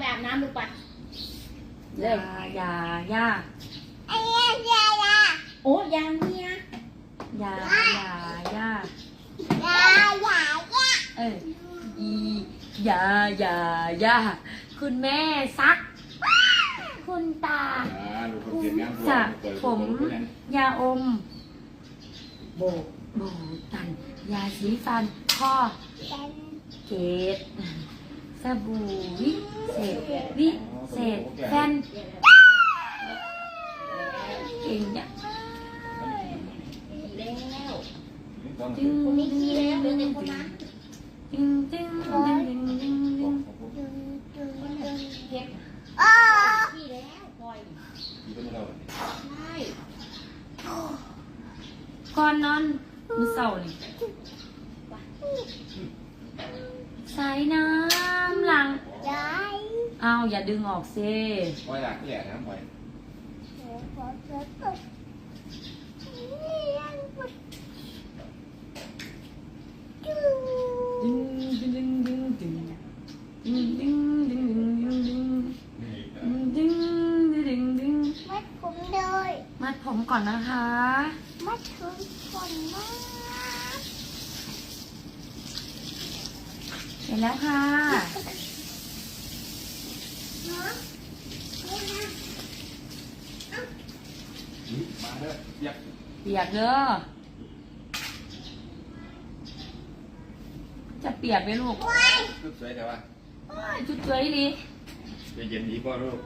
ไปอาบน้ำดูปะยายายาโอ้ยางเนี่ยยายายาเอออียายายาคุณแม่ซัก คุณตาอ่าลูกคนเก็บงานสระเปิดผมเปิดยาอม โบกโบตัน ยาสีฟันข้อเกต สบู่วิเศษวิเศษแฟนเก่งเนี่ยแล้วต้องจึงคนนี้ขี้แล้วเหลือแต่คนนั้นจึงจึงจึงจึงจึงจึงเก็บขี้แล้วปล่อยที่ต้องเราใช่ก่อนนอนมือเศร้า นี่ใส่น้ำหลังเอาอย่าดึงออกเซปล่อยหลักแหล่นะปล่อยดึงดึงดึงดึงดึงดึงดึงดึงดึงดึงนี่ดึงดึงดึงมัดผมเลยมัดผมก่อนนะคะ มัดผมก่อนนะเส ร็จแล้วค่ะ มาเด้อยักเปียกเด้อ จะเปียกไหมลูกลูกสวยแต่ว่าโอ้ยจุดสวยดี จะเย็นดีป่ะลูก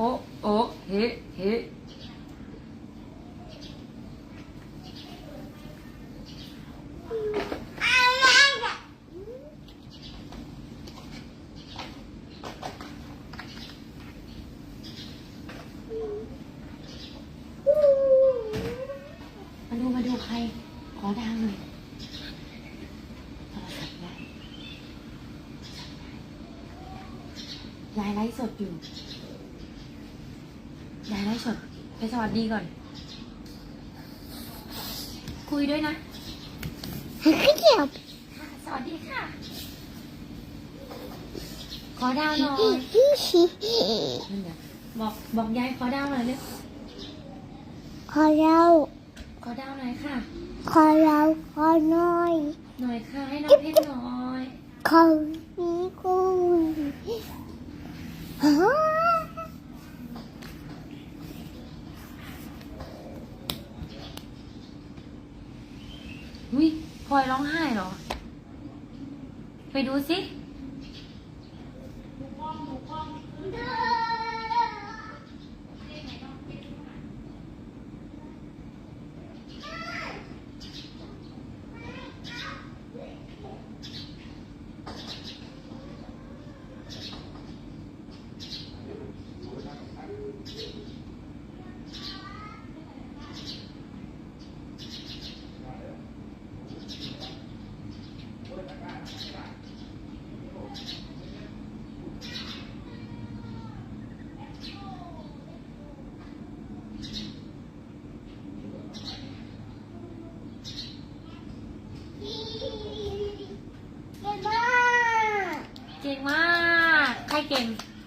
โอ้โอ้เฮ้เฮ้ มาดูมาดูใคร ขอดังหน่อยโทรศัพท์ยายยายไลฟ์สดอยู่ยายไลฟ์สดไปสวัสดีก่อน คุยด้วยนะให้เกี่ยวค่ะสวัสดีค่ะ ขอดาวหน่อยนั่นเดี๋ยวบอกบอกยายขอดาวหน่อยเร็วขอเราขอดาวหน่อยค่ะ ขอเราขอหน่อย หน่อยค่ะให้น้องเพชรหน่อยขอมีคุณฮะ อุ้ย พลอยร้องไห้เหรอ ไปดูสิ in.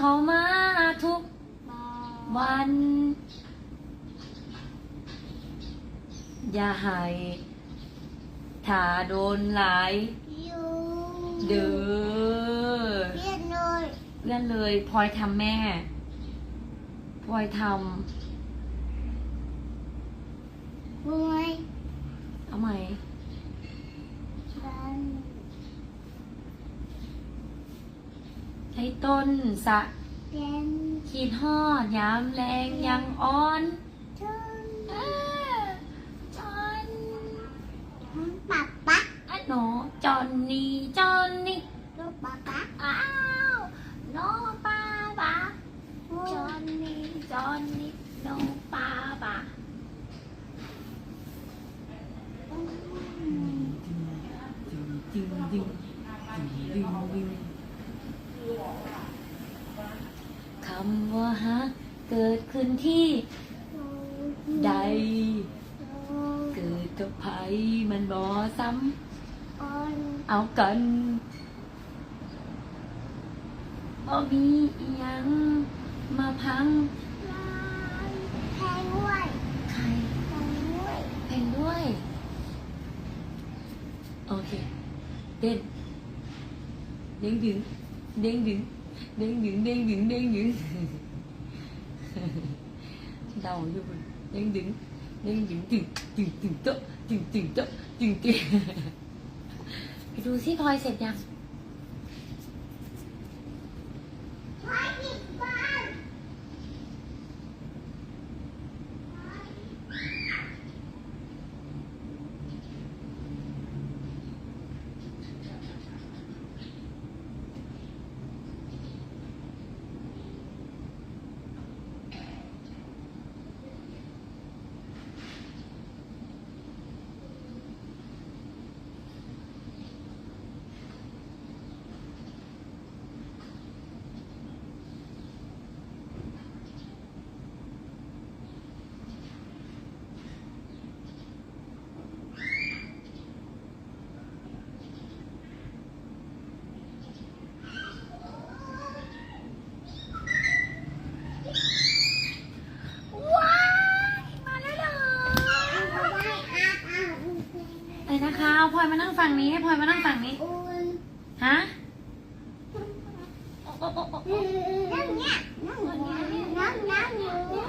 เข้ามาทุกวัน อย่าให้ถ้าโดนหลายอยู่เด้อเรียนเลยเลื่อนเลยพลอยทำแม่พลอยทมวยเอาใหม่ ดัน ให้ต้นสะเป็นขีดฮอดยามแรงยังอ่อนจุนเอ้อจอนปักปักอะโนจอนนี่จอนนี่ลูกปักปักอ้าวโนป้าบาจอนนี่จอนนี่โนป้าบาจึงจึงจึงจึงจึงคำว่าฮักเกิดขึ้นที่ใด เกิดกับไผมัน บ่ซ้ออนำเอากันบ่มีอีหยังมาพังลายแทงด้วยใครแทงด้ จริงๆไปดูซิพลอยเสร็จยังเด้งดึงเด้งดึงเด้งดึงเด้งดึงเดาอยู่บนเด้งดึงเด้งดึงตึงตึงตึงโต๊ะตึงตึงโต๊ะตึงตึงไปดูซิพลอยเสร็จยัง ไว้ที่บ้าน ว้ายมาแล้วเหรอ เอาไว้อาบอาบ อะไรนะคะเอาพลอยมานั่ง ฝั่งนี้ให้พลอยมานั่งฝั่งนี้อุ่นฮะโอ้โอ้โอ้โอ้โอ้นั่งเนี่ยนั่งเนี่ยนั่งนั่งอยู่เนี่ย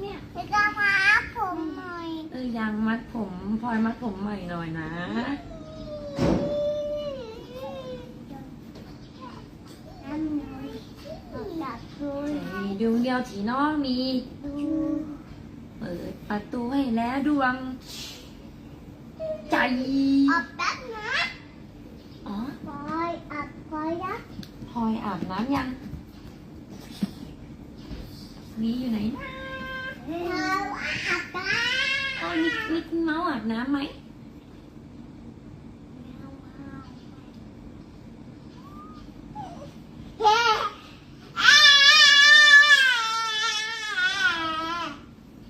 เนี่ยจะต้องมาผมหน่อยเออยังมัดผมพลอยมัดผมใหม่หน่อยนะนั่งหน่อยจับดูใจดวงเดียวที่น้องมี ดู เปิดประตูให้แล้วดวง ใจ ออกแป๊บนะ อ๋อ คอยอับคอยนะ พลอยอาบน้ำยัง มีอยู่ไหนนะเราอาบน้อ๋อมีมีคุณเมาส์อาบน้ำไหมำเฮ้อา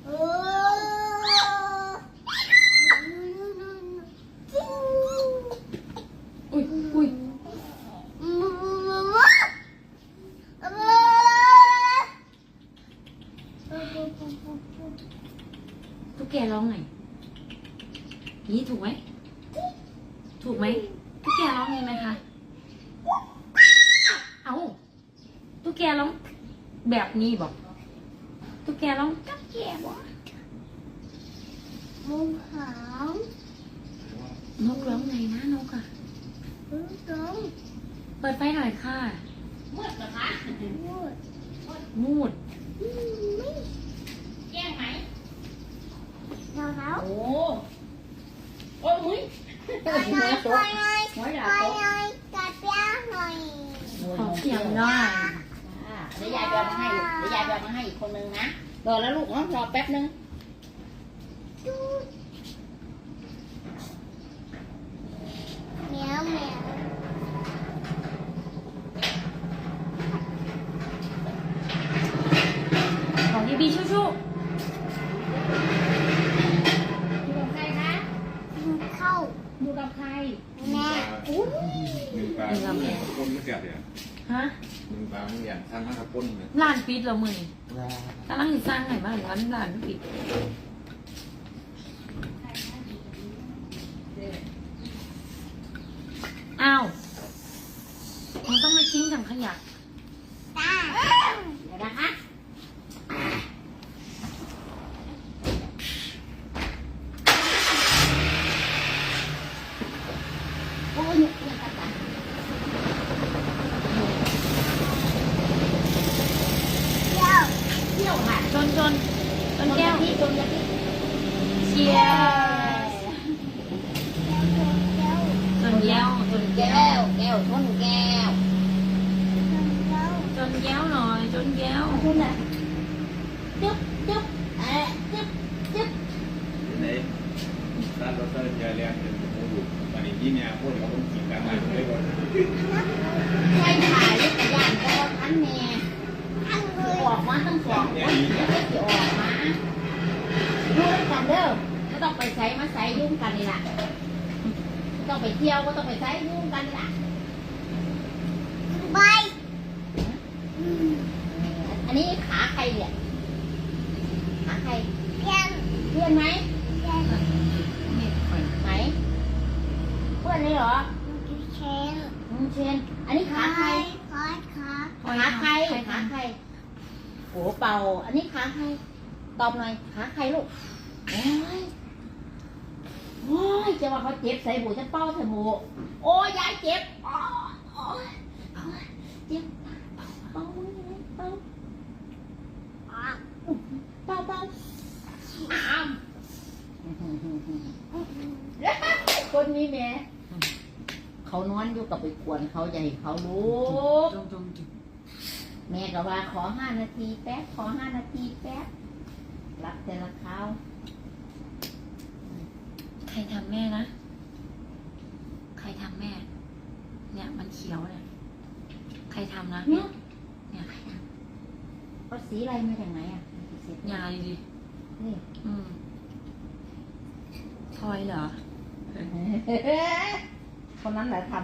โอ้จิ้ง อุ้ยอุ้ย มูเออ ตุ๊กแกร้องไงนี่ถูกไหม ถูกไหมตุ๊กแกร้องไงไหมคะ เอาตุ๊กแกร้องแบบนี้บอกตุ๊กแกร้องกับแกบอก มู หางนกร้องไงนะนกอะรูตรงเปิดไฟหน่อยค่ะมืดเหรอคะมูดมูดไม่แย่งไหมเราแล้วโอ้โอ้มุ้ยคอยหน่อยคอยหน่อยหัวหคลาอยโต๊ะหน่อยกัดเปี้ยหน่อยขอเสียงหน่อยอ่าเดี๋ยวยายไปเอามาให้ลูกเดี๋ยวยายไปเอามาให้อีกคนนึงนะรอแล้วลูกเนาะรอแป๊บนึง ดูเหมียวเหมียว ของดีบีชูชู อยู่กับใครคะ เข้า อยู่กับใคร แม่ อุ้ยห นึ่งปลาหนึ่งปลาป้นไม่เสียเดี๋ยวฮะหนึ่งปลาไม่อย่างทางข้าวป้นเลยร้านปิดแล้วมือนี่กำลังสิสร้างไหนบ้างร้านร้านปิดอ้าว มันต้องมาทิ้งถังขยะ ตา เดี๋ยวนะคะ นแก้ว ชนกะทิ เชียร์ชนแก้วชน แก้ แก้ว ว แก้วชนแก้ว ชนแก้วหน่ อยชนแก้วชนอะจึ๊บจึ๊บเอ๊ะจึ๊บจึ๊บไหนร้านรถเตอร์เจอเรียกเป็นผู้ดูวันนี้ที่เนี่ยพวกเขาต้องกินกันมาด้วยก่อนใครถ่ายรูปกับย่านก็ทันแม่สิออกมาทั้งสองคนแล้วก็สิออกมาดูด้วยกันเด้อไม่ต้องไปใส่มาใส่ยุ่งกันนี่ล่ะไม่ต้องไปเที่ยวก็ต้องไปใส่ยุ่งกันนี่ล่ะไปอันนี้ขาใครเนี่ยขาใคร เรียน เพื่อนไหม เรียน นี่ก่อน ไหนเพื่อนนี่เหรอ เชน อืมเชนอันนี้ขาใคร คอยขา ขาใครขาใครโอ้เป่า อันนี้ขาใครตอบหน่อยขาใครลูกโอ้ยโอ้ยจะว่าเขาเจ็บใส่หูจะเป้าใส่หูโอ้ยยายเจ็บโอ้ยโอ้ยโอ้ยเจ็บเป่าเป่าเป่าเป่าอ้ามคนนี้แม่เขานอนอยู่กับไปกวนเขาใหญ่เขาลูกจงจงจง แม่ก็ว่าขอห้านาทีแป๊บขอห้านาทีแป๊บรับแต่ละคราวใครทำแม่นะ ใครทำแม่ เนี่ยมันเขียวเนี่ย ใครทำนะ เนี่ยเนี่ยเอาสีอะไรมาจากไหนอะสียาดีดินี่อืมพลอยเหรอ คนนั้นแหละท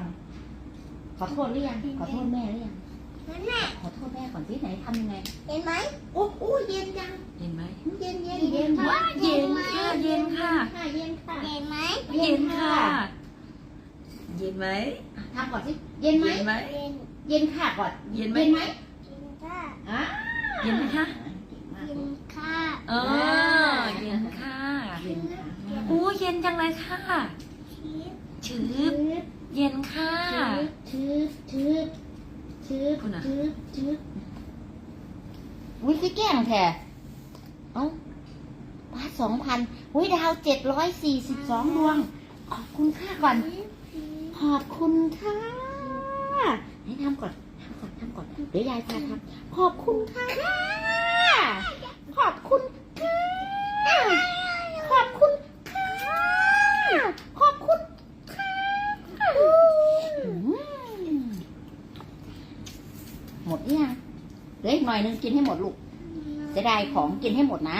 ำขอโทษหรือยังขอโทษแม่หรือยังนั่นแหละ ขอโทษแม่ก่อนที่ไหนทำยังไงเห็นไหมโอ้โอ้เย็นจังเห็นไหมเย็นเย็นเย็นว้าเย็นค่ะเย็นค่ะค่ะเย็นค่ะเห็นไหมเย็นค่ะ เย็นไหมอะทำก่อนสิเย็นไหมเย็นไหมเรียนเย็นค่ะก่อนเย็นไหมเย็นไหมกินข้าวอะเย็นไหมคะเก่งมากกินข้าวเออเย็นค่ะเย็นค่ะโอ้เย็นจังเลยค่ะชีสชืบเย็นค่ะชืบชืบ ชืบคุณอะชืบชืบวิคือแก้งแท้เอ้าบาทสองพันวิดาวเจ็ดร้อยสี่สิบสองดวง ขอบคุณค่าก่อน ขอบคุณค่ะ ให้ทำก่อนทำก่อนทำก่อน เดี๋ยวยายพาทำขอบคุณค่ะ ขอบคุณค่ะ ขอบคุณค่ะ ขอบคุณค่ะอืมหมดหรือยังเหลืออีกหน่อยนึงกินให้หมดลูกเสียดายของกินให้หมดนะ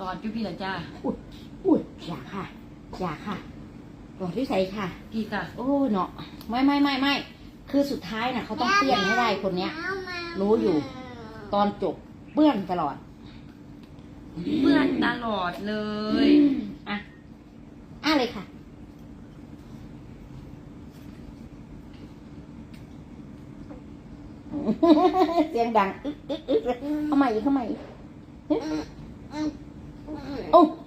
รอดอยู่พี่ละจ้าอุ้ยอย่าค่ะ อย่าค่ะรอที่ใส่ค่ะพี่ค่ะโอ้เนาะไม่ไม่ไม่ไม่คือสุดท้ายน่ะเขาต้องเปลี่ยนให้ได้คนเนี้ยเอามารู้อยู่ ตอนจบเปื้อนตลอดเพื่อนตลอดเลย อะอะเลยค่ะ เสียงดังอึ๊กอึ๊กอึ๊กเข้ามาอีกเข้ามาอีกโอ้โห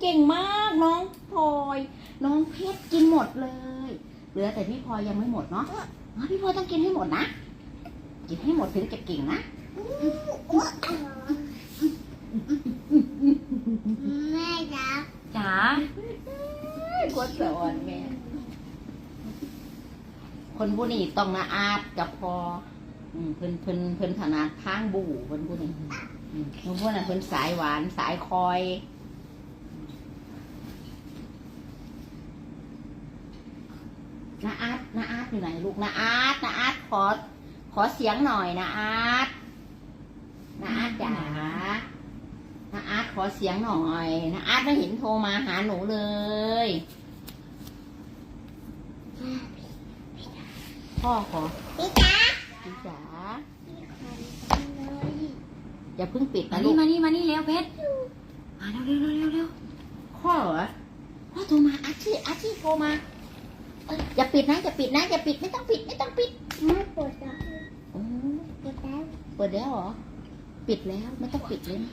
เก่งมากน้องพลอย น้องเพชรกินหมดเลย เหลือแต่พี่พลอยยังไม่หมดเนาะอ๋อพี่พลอยต้องกินให้หมดนะกินให้หมดถึงจะเก่งนะแม่จ๋าจ๋ากดสอนแม่คนผู้นี้ต้องนาอาดกับพอ อืมเพิ่นเพิ่นเพิ่นถนัดทางบู่เพิ่นผู้นี้อืมเพิ่นผู้นั้นเพิ่นสายหวานสายคอยนาอาดนาอาดอยู่ไหนลูกนาอาดนาอาดขอ ขอเสียงหน่อยนาอาดนาอาดจ๋านาอาดขอเสียงหน่อยนาอาดไม่เห็นโทรมาหาหนูเลยพ่อขอ พี่จ๋าพี่จ๋าเลยอย่าเพิ่งปิดมานะลูนี่กมานี่มานี่เร็วเพชรมาเร็วเร็วเร็วเร็วเร็วพ่อเหรอพ่อโทรมาอาชีอาชีโทรมาเอ้ยอย่าปิดนะอย่าปิดนะอย่าปิดไม่ต้องปิดไม่ต้องปิดแม่ปวดจ้ะอืมปวดแล้วเปิดแล้วเหรอปิดแล้วไม่ต้องปิดเลยนะ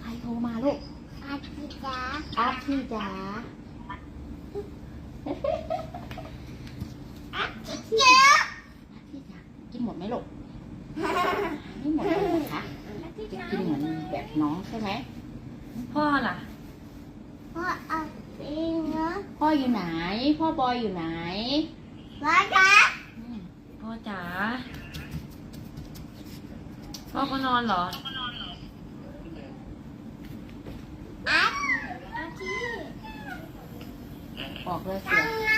ใครโทรมาลูกอาพี่จ๋าอาชีจ๋าเจ๊อาชีจ๋า กินหมดไหมลูกไม่หมดเลยนะคะจะกินเหมือนแบบน้องใช่ไหมพ่อล่ะ พ่อเอาเองนะพ่ออยู่ไหน พ่อบอยอยู่ไหนพ่อจ๋าอืมพ่อจ๋าพ่อก็นอนเหรออาอาชีบอกเลยเสีตัยงไหน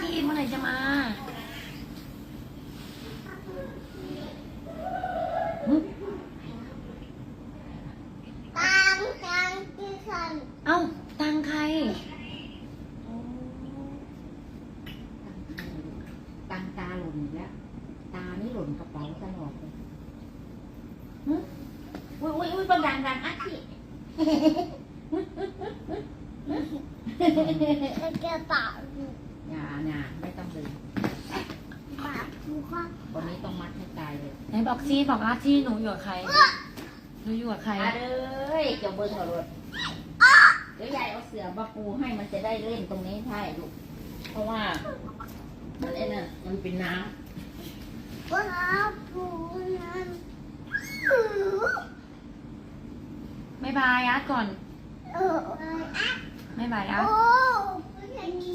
พี่เมื่อไหร่จะมาตังตังที่ฉันเอ้าตังค์ใคร ตังตาหล่นอีกแล้วตานี่หล่นกระเป๋าตลอดเลยหึอุ้ยอุ้ยอุ้ยบังดังดังอัดสิเป็นกระเป๋าอย่าอย่าไม่ต้องดึง บาปูค่ะ วันนี้ต้องมัดให้ตายเลยไหนบอกซีบอกอาที่หนูอยู่กับใครหนูอยู่กับใคร อาเลยเกี่ยวเบิ้งกับรถเดี๋ยวยายเอาเสือมาปูให้มันจะได้เล่นตรงนี้ใช่ลูก เพราะว่ามันไอ้นั่นมันเป็นน้บาปูนั้นไม่บายอาร์ตก่อนเอออะไม่บายอาร์ตโอ้ยนี่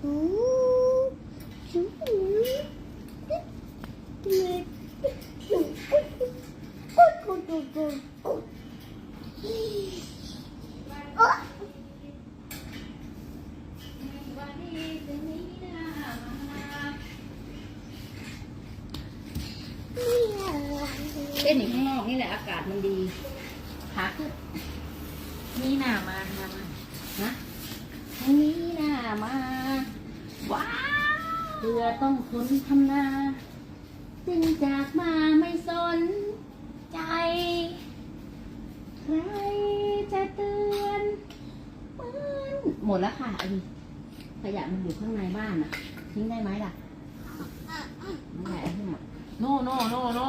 โอ้ชูโอ้ำ เต้นอยู่ข้างนอกนี่แหละอากาศมันดีขาขึ้นนี่หนามาทำไมนะทางนี้น่ามาว้าวเรือต้องทนทำนาจึงจากมาไม่สนใจ ใครจะเตือนมันหมดแล้วค่ะอันนี้ขยะมันอยู่ข้างในบ้านอะทิ้งได้ไหมล่ะไม่ได้เอาให้หมด โนโนโนโน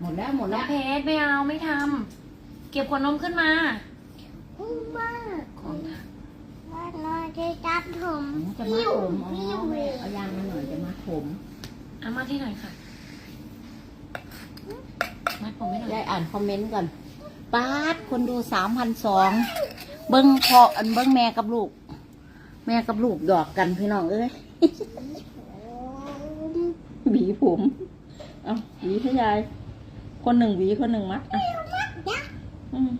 หมดแล้วหมดน้แล้องวเพชรไม่เอาไม่ทำเก็บขวดนมขึ้นมา อุ้มมากของทว่าน้อยจะจับผมจะมาผมอ๋อแม่เอายางมาหน่อยจะมาผมำเอามาที่ไหนอยค่ะ มัดผมไม่หน่อยยายอ่านคอมเมนต์ก่อนป้าดคนดูสามพันสองเบิ้งพออันเบิ้งแม่กับลูก แม่กับลูกหยอกกันพี่น้องเอ้ย หวีผม เอาหวีให้ยาย คนหนึ่งหวีคนหนึ่งมัดอะอืม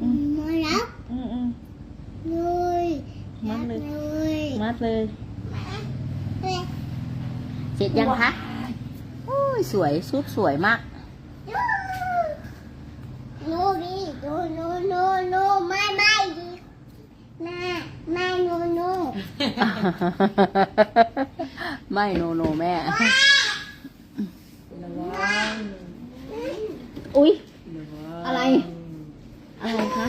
อืมมาแล้วอืมอืมเลยมัดเลยเลยมัดเลยเลยเสร็จยังคะโอ้ยสวยซุปสวยมากโนดิโนโนโนโนไม่ไม่ดิแม่แม่โนโนไม่โนโนแม่ อุ๊ย อะไร อะไรคะ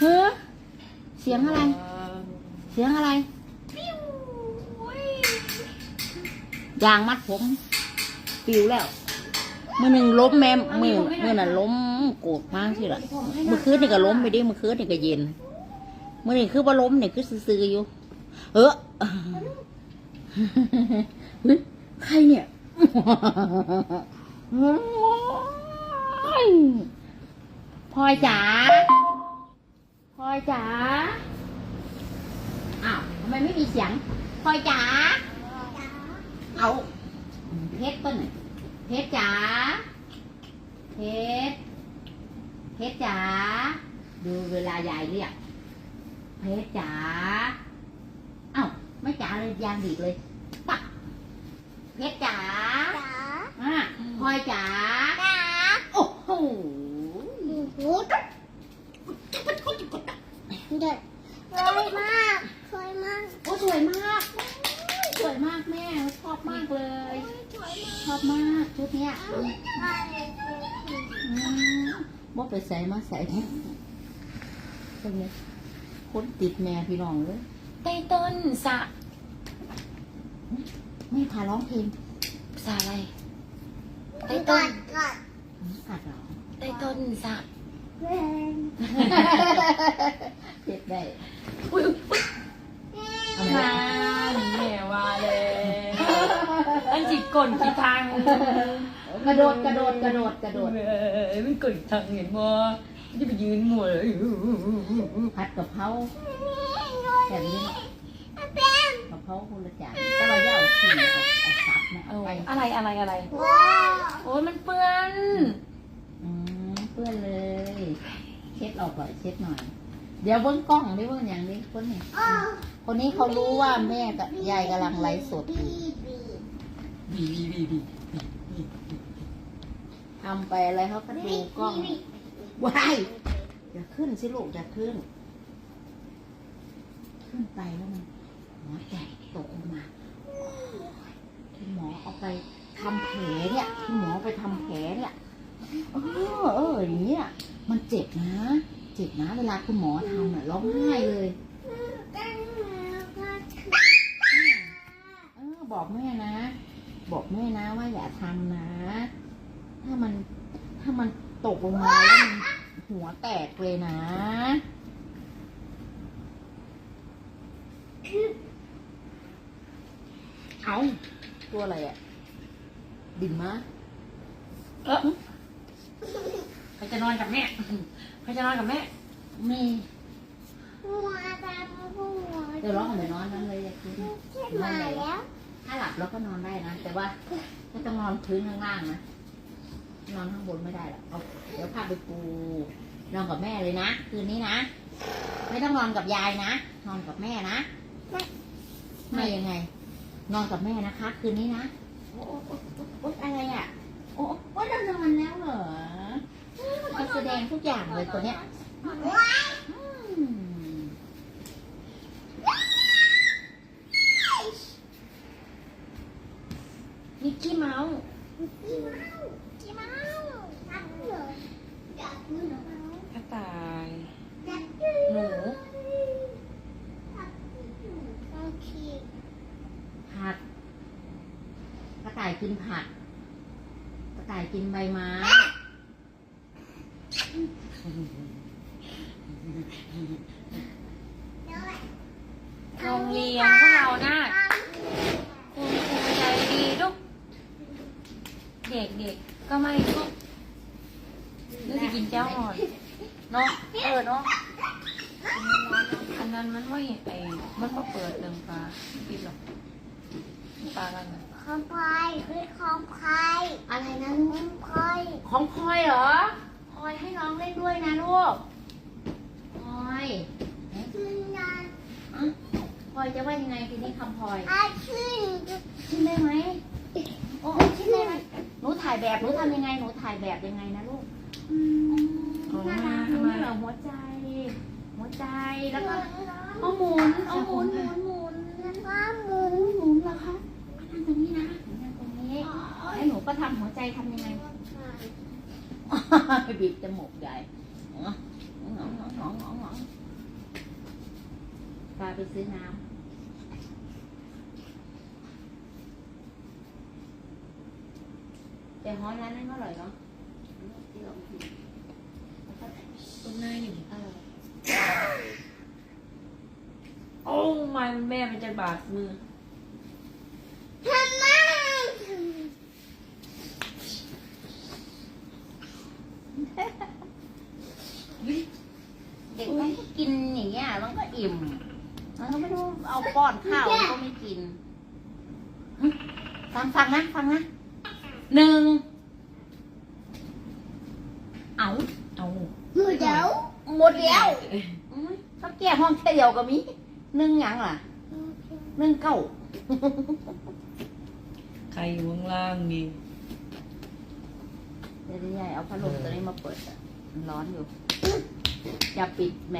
เฮ้อเสียงอะไร เสียงอะไร ยางมัดผมปิวแล้วมือหนึ่งล้มแม่มือมือน่ะล้มโกรธมากสิล่ะมือคืนนี่ก็ล้มไปดิมือคืนนี่ก็เย็นมือนี่คือว่าล้มนี่คือซื่อๆอยู่ เออเฮ้ยใครเนี่ยโอ้ย พลอยจ๋าพลอยจ๋า อ้าวทำไมไม่มีเสียงพลอยจ๋า เอาเพชรต้นอยเพชรจ๋าเพชรเพชรจ๋า ดูเวลายายเรียก เพชรจ๋า เอ้าไม่จ๋าเลยยางดีดเลยปักเพชรจ๋า พลอยจ๋าจ๋าโอ้โหหูเด็ดสวยมากสวยมากโอ้สวยมาก สวยมากแม่ ชอบมากเลยสวยมากชอบมากชุดเนี้ยไปอืมว่าไปใส่มาใส่เป็นไงคนติดแม่พี่น้องเลยใต้ต้นสระไม่พาร้องเพลงสระอะไร ใต้นต้นกัดเหรอใต้ต้นสักเด็บได้อุ้ยเอามา นแม่วาเลยอันจิก่นกี่ทางกระโดดกระโดดกระโดดกระโดดเอ้ยมันเกิดทางเห็นบ่ที่ไปยืนมัวยผัดกับเขาแบบนี้ เพราคนละจานแต่เราจะเอาสีเอาเอาซับนะเอาเอาไปอะไรอะไรอะไรว้าวโอ้ยมันเปื้อน อืมเปื้อนเลย เช็ดออกก่อนเช็ดหน่อย เดี๋ยวเบิ้งกล้องดิเบิ้งอย่างนี้คนนี้อ๋อคนนี้เขารู้ว่าแม่กับยายกำลังไลฟ์สดอยู่บีบีบีบีบีทำไปอะไรเขาก็ดูกล้องว้ายอย่าขึ้นสิลูกอย่าขึ้น ขึ้นไปแล้วมัน หัวแตกตกลงมาโอ้ยคุณหมอเอาไปทำแผลเนี่ยคุณหมอไปทำแผลเนี่ยเออเอออย่างเงี้ยมันเจ็บนะ เจ็บนะเวลาคุณหมอทำอะร้องไห้เลยเออบอกแม่นะ บอกแม่นะว่าอย่าทำนะ ถ้ามันถ้ามันตกลงมาแล้วมันหัวแตกเลยนะ เอาตัวอะไรอะดินมะเออใครจะนอนกับแม่ใครจะนอนกับแม่ไม่หัวดำหัวเดี๋ยวร้องกันไปนอนนั้นเลยอยากกินขึ้นมาแล้ว ถ้าหลับแล้วก็นอนได้นะ แต่ว่าไม่ต้องนอนพื้นข้างล่างนะ นอนข้างบนไม่ได้หรอกเอาเดี๋ยวพาไปปู นอนกับแม่เลยนะ คืนนี้นะ ไม่ต้องนอนกับยายนะ นอนกับแม่นะ ไม่ยังไง นอนกับแม่นะคะ คืนนี้นะ โอ้โอ้โอ้โอ้โอ้อะไรอะ โอ้โอ้โอ้เรานอนแล้วเหรอมันแสดงทุกอย่างเลยตัวเนี้ยอืมมิกกี้เมาส์กี่เมาจับเลยจับมือก ระต่าย จับ หนู โอเค ผักายกินผัก กระต่ายกินใบไม้โรงเรียนพวกเราน่ะคุณครูใจดีลูกเด็กเด็กก็ไม่ลูกนึกจะกินเจ้าอ่อนเนาะเออเนาะอันนั้นมันไม่ไอ้มันก็เปิดหนึ่งปลาปิดหรอกปลาอะไรนะ คอมพายคือคอมพายอะไรนะคอมพายของพลอยเหรอพลอยให้น้องเล่นด้วยนะลูกพลอยขึ้นนานอะพลอยจะว่ายังไงทีนี้คำพลอยอาขึ้นขึ้นได้ไหมโอ้ขึ้นได้ไหมหนูถ่ายแบบหนูทำยังไงหนูถ่ายแบบยังไงนะลูกน่ารักนี่เหรอหัวใจ หัวใจแล้วก็เอาหมุนเอาหมุนหมุนหมุน แล้วก็หมุน หมุนเหรอคะนั่งตรงนี้นะนั่งตรงนี้แล้วหนูก็ ทำหัวใจทำยังไงบีบจมูกใหญ่อ๋ออ๋ออ๋ออ๋ออ๋ออ๋อพาไปซื้อน้ำแต่ฮ้อนร้านนั้นอร่อยเนาะที่เรากินแล้วก็ตรงหน้าอยู่เออโอ้ไม่แม่มันจะบาดมือ ทำไม เด็กมันก็กินอย่างเงี้ยมันก็อิ่ม มันก็ไม่รู้เอา ป้อนข้าวมันก็ไม่กินหึฟังฟังนะฟังนะหนึ่งเอาเอาหนูเดี๋ยวหมดแล้วอุ๊ยเขาแก้ห้องแค่เดียวก็มีหนึ่งหยังล่ะหนึ่งเก้าใครอยู่ข้างล่างนี่เดี๋ยวใหญ่เอาพัดลมตัวนี้มาเปิดอะมันร้อนอยู่ อย่าปิดแหม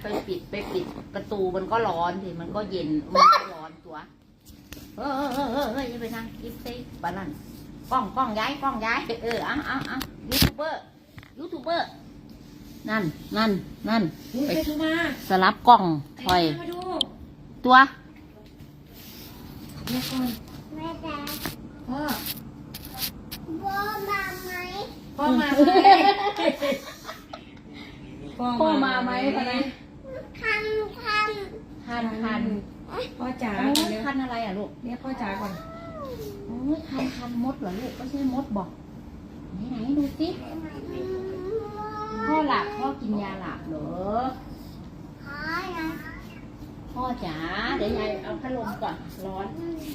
ไปปิดไปปิดประตูมันก็ร้อนสิมันก็เย็นมันก็ร้อนตัวเออเออเออเออเอออย่าไปนั่งกิฟซี่บ้านนั่นกล้องกล้องย้ายกล้องย้ายเออเอาเอาเอายูทูบเบอร์ยูทูบเบอร์นั่นนั่นนั่นไปดูมาสลับกล้องคอยตัวแม่ก่อนแม่จ๋าพ่อพ่อมาไหมพ่อมาไหม พ่อมาไหมพะนะคันคันคันคันพ่อจ๋าอันก่อนนี้เร็วคันอะไรอะลูกเรียกพ่อจ๋าก่อนพโอ้ยคันคันมดเหรอลูกไม่ใช่มดบอกไหนไหนดูสิพ่อหลับพ่อกินยาหลับเหรอขอนะพ่อจ๋าเดี๋ยวยายเอาพัดลมก่อนร้อน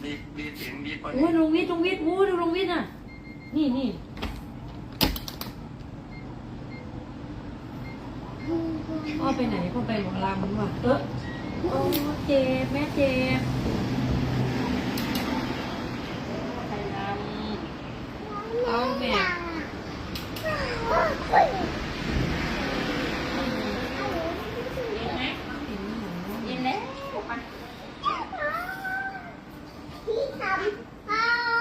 มีมีเสียงดีกว่าโอ้ยลุงวิทย์ลุงวิทย์วู้ดูลุงวิทย์น่ะนี่นี่ พ่อไปไหนพ่อไปหมอลำว่ะเออโอ้เจ็บแม่เจ็บไปลำเอาแม่